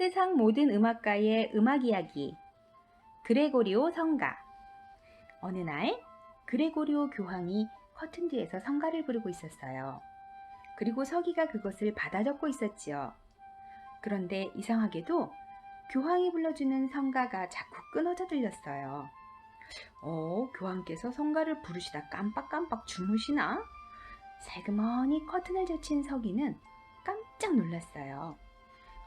세상 모든 음악가의 음악 이야기. 그레고리오 성가. 어느 날 그레고리오 교황이 커튼 뒤에서 성가를 부르고 있었어요. 그리고 서기가 그것을 받아 적고 있었지요. 그런데 이상하게도 교황이 불러주는 성가가 자꾸 끊어져 들렸어요. 어, 교황께서 성가를 부르시다 깜빡깜빡 주무시나? 살그머니 커튼을 젖힌 서기는 깜짝 놀랐어요.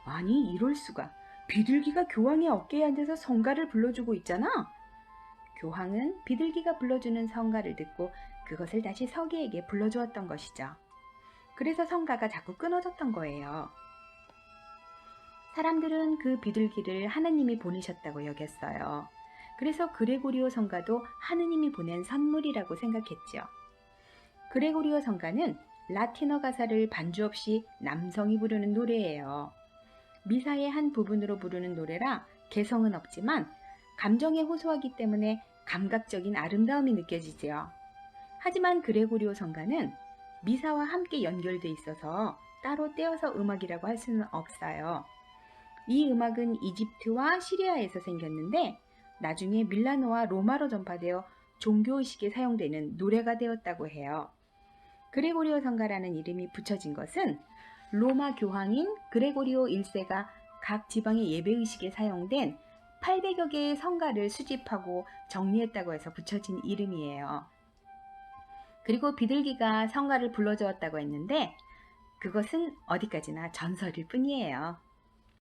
아니, 이럴 수가. 비둘기가 교황의 어깨에 앉아서 성가를 불러주고 있잖아. 교황은 비둘기가 불러주는 성가를 듣고 그것을 다시 서기에게 불러주었던 것이죠. 그래서 성가가 자꾸 끊어졌던 거예요. 사람들은 그 비둘기를 하나님이 보내셨다고 여겼어요. 그래서 그레고리오 성가도 하느님이 보낸 선물이라고 생각했죠. 그레고리오 성가는 라틴어 가사를 반주 없이 남성이 부르는 노래예요. 미사의 한 부분으로 부르는 노래라 개성은 없지만 감정에 호소하기 때문에 감각적인 아름다움이 느껴지지요. 하지만 그레고리오 성가는 미사와 함께 연결돼 있어서 따로 떼어서 음악이라고 할 수는 없어요. 이 음악은 이집트와 시리아에서 생겼는데 나중에 밀라노와 로마로 전파되어 종교의식에 사용되는 노래가 되었다고 해요. 그레고리오 성가라는 이름이 붙여진 것은 로마 교황인 그레고리오 1세가 각 지방의 예배의식에 사용된 800여 개의 성가를 수집하고 정리했다고 해서 붙여진 이름이에요. 그리고 비둘기가 성가를 불러주었다고 했는데 그것은 어디까지나 전설일 뿐이에요.